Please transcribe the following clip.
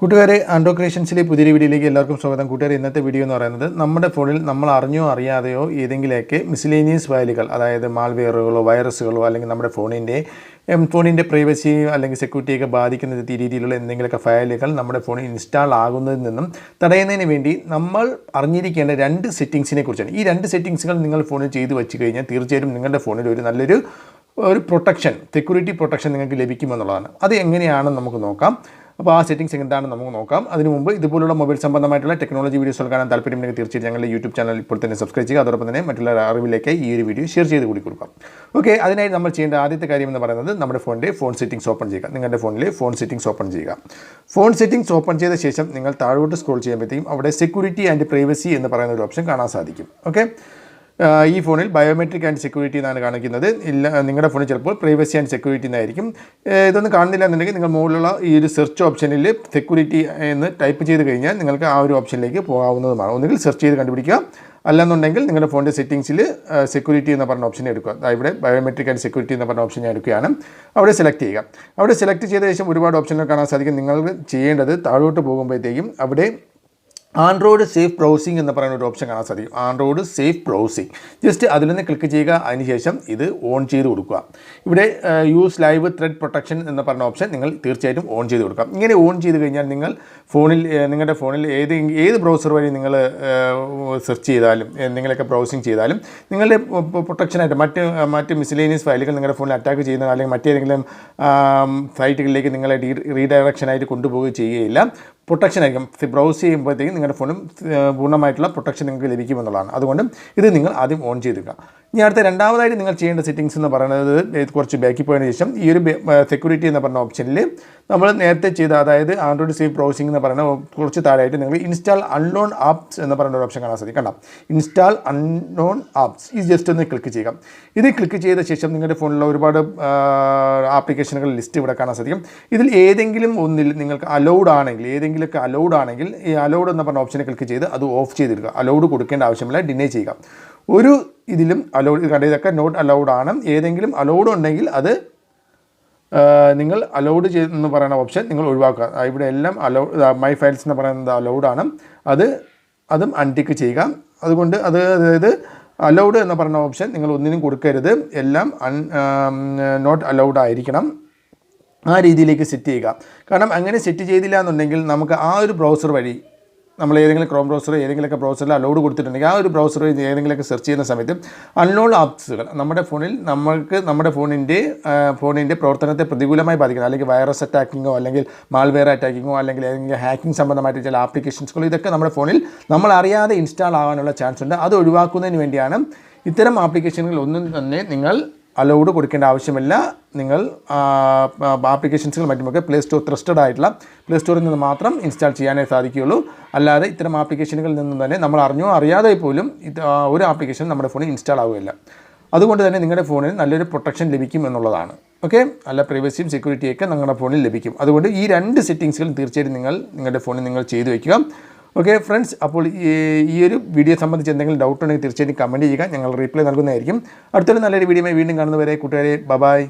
കൂട്ടുകാരെ ആൻഡോ ക്രിയേഷൻസിലെ പുതിയ വീഡിയോയിലേക്ക് എല്ലാവർക്കും സ്വാഗതം. കൂട്ടുകാരെ ഇന്നത്തെ വീഡിയോ എന്ന് പറയുന്നത് നമ്മുടെ ഫോണിൽ നമ്മൾ അറിഞ്ഞോ അറിയാതെയോ ഏതെങ്കിലുമൊക്കെ മിസ്ലേനിയസ് ഫയലുകൾ അതായത് മാൾവെയറുകളോ വൈറസുകളോ അല്ലെങ്കിൽ നമ്മുടെ ഫോണിന്റെ ഫോണിന്റെ പ്രൈവസി അല്ലെങ്കിൽ സെക്യൂരിറ്റിയൊക്കെ ബാധിക്കുന്ന രീതിയിലുള്ള എന്തെങ്കിലുമൊക്കെ ഫയലുകൾ നമ്മുടെ ഫോണിൽ ഇൻസ്റ്റാൾ ആകുന്നതിൽ നിന്നും തടയുന്നതിന് വേണ്ടി നമ്മൾ അറിഞ്ഞിരിക്കേണ്ട രണ്ട് സെറ്റിങ്സിനെ കുറിച്ചാണ്. ഈ രണ്ട് സെറ്റിങ്സുകൾ നിങ്ങൾ ഫോണിൽ ചെയ്തു വെച്ച് കഴിഞ്ഞാൽ തീർച്ചയായും നിങ്ങളുടെ ഫോണിൽ ഒരു നല്ലൊരു ഒരു പ്രൊട്ടക്ഷൻ സെക്യൂരിറ്റി പ്രൊട്ടക്ഷൻ നിങ്ങൾക്ക് ലഭിക്കുമെന്നുള്ളതാണ്. അത് എങ്ങനെയാണെന്ന് നമുക്ക് നോക്കാം. അപ്പോൾ ആ സെറ്റിംഗ്സ് എന്താണെന്ന് നമുക്ക് നോക്കാം. അതിന് മുമ്പ് ഇതുപോലുള്ള മൊബൈൽ സംബന്ധമായിട്ടുള്ള ടെക്നോളജി വീഡിയോസ് കാണാൻ താല്പര്യമുണ്ടെങ്കിൽ തീർച്ചയായും ഞങ്ങളുടെ യൂട്യൂബ് ചാനൽ ഇപ്പോൾ തന്നെ സബ്സ്ക്രൈബ് ചെയ്യുക. അതോടൊപ്പം തന്നെ മറ്റുള്ള അറിവിലേക്ക് ഈ ഒരു വീഡിയോ ഷെയർ ചെയ്ത് കൂടി കൊടുക്കാം. ഓക്കെ അതിനായി നമ്മൾ ചെയ്യേണ്ട ആദ്യത്തെ കാര്യം എന്ന് പറയുന്നത് നമ്മുടെ ഫോണിന്റെ ഫോൺ സെറ്റിംഗ്സ് ഓപ്പൺ ചെയ്യുക. നിങ്ങളുടെ ഫോണിലെ ഫോൺ സെറ്റിംഗ്സ് ഓപ്പൺ ചെയ്യുക. ഫോൺ സെറ്റിംഗ്സ് ഓപ്പൺ ചെയ്ത ശേഷം നിങ്ങൾ താഴോട്ട് സ്ക്രോൾ ചെയ്യുമ്പോഴത്തേക്കും അവിടെ സെക്യൂരിറ്റി ആൻഡ് പ്രൈവസി എന്ന് പറയുന്ന ഒരു ഓപ്ഷൻ കാണാൻ സാധിക്കും. ഓക്കെ ഈ ഫോണിൽ ബയോമെട്രിക് ആൻഡ് സെക്യൂരിറ്റി എന്നാണ് കാണിക്കുന്നത്. ഇല്ല നിങ്ങളുടെ ഫോണിൽ ചിലപ്പോൾ പ്രൈവസി ആൻഡ് സെക്യൂരിറ്റി എന്നായിരിക്കും. ഇതൊന്നും കാണുന്നില്ല എന്നുണ്ടെങ്കിൽ നിങ്ങൾ മുകളിലുള്ള ഈ ഒരു സെർച്ച് ഓപ്ഷനിൽ സെക്യൂരിറ്റി എന്ന് ടൈപ്പ് ചെയ്ത് കഴിഞ്ഞാൽ നിങ്ങൾക്ക് ആ ഒരു ഓപ്ഷനിലേക്ക് പോകാവുന്നതുമാണ്. ഒന്നുകിൽ സെർച്ച് ചെയ്ത് കണ്ടുപിടിക്കുക. അല്ലെന്നുണ്ടെങ്കിൽ നിങ്ങളുടെ ഫോണിന്റെ സെറ്റിംഗ്സിൽ സെക്യൂരിറ്റി എന്ന് പറഞ്ഞ ഓപ്ഷൻ എടുക്കുക. ഇവിടെ ബയോമെട്രിക് ആൻഡ് സെക്യൂരിറ്റി എന്ന് പറഞ്ഞ ഓപ്ഷൻ ഞാൻ എടുക്കുകയാണ്. അവിടെ സെലക്ട് ചെയ്യുക. അവിടെ സെലക്ട് ചെയ്ത ശേഷം ഒരുപാട് ഓപ്ഷനുകൾ കാണാൻ സാധിക്കും. നിങ്ങൾ ചെയ്യേണ്ടത് താഴോട്ട് പോകുമ്പോഴത്തേക്കും അവിടെ ആൻഡ്രോയിഡ് സേഫ് ബ്രൗസിംഗ് എന്ന് പറയുന്ന ഒരു ഓപ്ഷൻ കാണാൻ സാധിക്കും. ആൻഡ്രോയിഡ് സേഫ് ബ്രൗസിംഗ് ജസ്റ്റ് അതിൽ നിന്ന് ക്ലിക്ക് ചെയ്യുക അതിനുശേഷം ഇത് ഓൺ ചെയ്ത് കൊടുക്കുക. ഇവിടെ യൂസ് ലൈവ് ത്രെഡ് പ്രൊട്ടക്ഷൻ എന്ന് പറഞ്ഞ ഓപ്ഷൻ നിങ്ങൾ തീർച്ചയായിട്ടും ഓൺ ചെയ്ത് കൊടുക്കുക ഇങ്ങനെ ഓൺ ചെയ്ത് കഴിഞ്ഞാൽ നിങ്ങൾ ഫോണിൽ നിങ്ങളുടെ ഫോണിൽ ഏത് ഏത് ബ്രൗസർ വഴി നിങ്ങൾ സെർച്ച് ചെയ്താലും നിങ്ങളൊക്കെ ബ്രൗസിംഗ് ചെയ്താലും നിങ്ങളുടെ പ്രൊട്ടക്ഷനായിട്ട് മറ്റ് മറ്റ് മിസ്ലേനിയസ് ഫയലുകൾ നിങ്ങളുടെ ഫോണിൽ അറ്റാക്ക് ചെയ്യുന്ന അല്ലെങ്കിൽ മറ്റേതെങ്കിലും സൈറ്റുകളിലേക്ക് നിങ്ങളെ റീഡയറക്ഷനായിട്ട് കൊണ്ടുപോവുകയും ചെയ്യുകയില്ല. പ്രൊട്ടക്ഷൻ ആയിരിക്കും. ബ്രൗസ് ചെയ്യുമ്പോഴത്തേക്കും നിങ്ങളുടെ ഫോണും പൂർണമായിട്ടുള്ള പ്രൊട്ടക്ഷൻ നിങ്ങൾക്ക് ലഭിക്കുമെന്നുള്ളതാണ്. അതുകൊണ്ട് ഇത് നിങ്ങൾ ആദ്യം ഓൺ ചെയ്തിരിക്കുക ഇനി അടുത്ത രണ്ടാമതായിട്ട് നിങ്ങൾ ചെയ്യേണ്ട സെറ്റിങ്സ് എന്ന് പറയുന്നത് കുറച്ച് ബാക്കി പോയതിന് ശേഷം ഈ ഒരു സെക്യൂരിറ്റി എന്ന് പറഞ്ഞ ഓപ്ഷനിൽ നമ്മൾ നേരത്തെ ചെയ്ത അതായത് ആൻഡ്രോയിഡ് സേഫ് ബ്രൗസിംഗ് എന്ന് പറയുന്ന കുറച്ച് താഴെയായിട്ട് നിങ്ങൾ ഇൻസ്റ്റാൾ അൺലോൺ ആപ്സ് എന്ന് പറയുന്ന ഒരു ഓപ്ഷൻ കാണാൻ സാധിക്കും. കണ്ടാം? ഇൻസ്റ്റാൾ അൺലോൺ ആപ്സ് ഈ ജസ്റ്റ് ഒന്ന് ക്ലിക്ക് ചെയ്യുക. ഇത് ക്ലിക്ക് ചെയ്ത ശേഷം നിങ്ങളുടെ ഫോണിലുള്ള ഒരുപാട് ആപ്ലിക്കേഷനുകൾ ലിസ്റ്റ് ഇവിടെ കാണാൻ സാധിക്കും. ഇതിൽ ഏതെങ്കിലും ഒന്നിൽ നിങ്ങൾക്ക് അലൗഡ് ആണെങ്കിൽ ഏതെങ്കിലുമൊക്കെ അലൗഡ് ആണെങ്കിൽ ഈ അലൗഡ് എന്ന് പറഞ്ഞ ഓപ്ഷനെ ക്ലിക്ക് ചെയ്ത് അത് ഓഫ് ചെയ്തിരിക്കുക. അലൗഡ് കൊടുക്കേണ്ട ആവശ്യമില്ല. ഡിനേ ചെയ്യുക. ഒരു ഇതിലും അലൗഡ് കണ്ട ഇതൊക്കെ നോട്ട് അലൗഡ് ആണ്. ഏതെങ്കിലും അലൗഡ് ഉണ്ടെങ്കിൽ അത് നിങ്ങൾ അലൗഡ് എന്ന് പറയുന്ന ഓപ്ഷൻ നിങ്ങൾ ഒഴിവാക്കുക. ഇവിടെ എല്ലാം അലൗഡ് മൈ ഫയൽസ് എന്ന് പറയുന്നത് അലൗഡ് ആണ്. അത് അതും അൺടിക്ക് ചെയ്യുക. അതുകൊണ്ട് അത് അതായത് അലൗഡ് എന്ന് പറയുന്ന ഓപ്ഷൻ നിങ്ങൾ ഒന്നിനും കൊടുക്കരുത്. എല്ലാം അൺ നോട്ട് അലൗഡ് ആയിരിക്കണം. ആ രീതിയിലേക്ക് സെറ്റ് ചെയ്യുക. കാരണം അങ്ങനെ സെറ്റ് ചെയ്തില്ല എന്നുണ്ടെങ്കിൽ നമുക്ക് ആ ഒരു ബ്രൗസർ വഴി നമ്മൾ ഏതെങ്കിലും ക്രോം ബ്രൗസർ ഏതെങ്കിലുമൊക്കെ ബ്രൗസറിൽ അലോഡ് കൊടുത്തിട്ടുണ്ടെങ്കിൽ ആ ഒരു ബ്രൗസർ ഏതെങ്കിലുമൊക്കെ സെർച്ച് ചെയ്യുന്ന സമയത്ത് അൺലോഡ് ആപ്സുകൾ നമ്മുടെ ഫോണിൽ നമ്മൾക്ക് നമ്മുടെ ഫോണിന്റെ ഫോണിന്റെ പ്രവർത്തനത്തെ പ്രതികൂലമായി ബാധിക്കുന്നത് അല്ലെങ്കിൽ വൈറസ് അറ്റാക്കിങ്ങോ അല്ലെങ്കിൽ മാൾവെയർ അറ്റാക്കിങ്ങോ അല്ലെങ്കിൽ ഏതെങ്കിലും ഹാക്കിംഗ് സംബന്ധമായിട്ട് ചില ആപ്ലിക്കേഷൻസുകളോ ഇതൊക്കെ നമ്മുടെ ഫോണിൽ നമ്മൾ അറിയാതെ ഇൻസ്റ്റാൾ ആവാനുള്ള ചാൻസ് ഉണ്ട്. അത് ഒഴിവാക്കുന്നതിന് വേണ്ടിയാണ് ഇത്തരം ആപ്ലിക്കേഷനുകൾ ഒന്നും തന്നെ നിങ്ങൾ അലൗഡ് കൊടുക്കേണ്ട ആവശ്യമില്ല. നിങ്ങൾ ആപ്ലിക്കേഷൻസുകൾ മറ്റുമൊക്കെ പ്ലേ സ്റ്റോർ ത്രസ്റ്റഡ് ആയിട്ടുള്ള പ്ലേ സ്റ്റോറിൽ നിന്ന് മാത്രം ഇൻസ്റ്റാൾ ചെയ്യാനേ സാധിക്കുകയുള്ളൂ. അല്ലാതെ ഇത്തരം ആപ്ലിക്കേഷനുകളിൽ നിന്നും തന്നെ നമ്മൾ അറിഞ്ഞോ അറിയാതെ പോലും ഒരു ആപ്ലിക്കേഷൻ നമ്മുടെ ഫോണിൽ ഇൻസ്റ്റാൾ ആവുകയില്ല. അതുകൊണ്ട് തന്നെ നിങ്ങളുടെ ഫോണിൽ നല്ലൊരു പ്രൊട്ടക്ഷൻ ലഭിക്കും എന്നുള്ളതാണ്. ഓക്കെ നല്ല പ്രൈവസിയും സെക്യൂരിറ്റിയൊക്കെ നിങ്ങളുടെ ഫോണിൽ ലഭിക്കും. അതുകൊണ്ട് ഈ രണ്ട് സെറ്റിങ്സുകൾ തീർച്ചയായിട്ടും നിങ്ങൾ നിങ്ങളുടെ ഫോണിൽ നിങ്ങൾ ചെയ്തു വയ്ക്കുക. ഓക്കെ ഫ്രണ്ട്സ് അപ്പോൾ ഈ ഒരു വീഡിയോ സംബന്ധിച്ച് എന്തെങ്കിലും ഡൗട്ട് ഉണ്ടെങ്കിൽ തീർച്ചയായിട്ടും കമന്റ് ചെയ്യുക. ഞങ്ങൾ റീപ്ലൈ നൽകുന്നതായിരിക്കും. അടുത്തൊരു നല്ലൊരു വീഡിയോ വീണ്ടും കാണുന്നവരെ കൂട്ടുകാരെ ബബായ്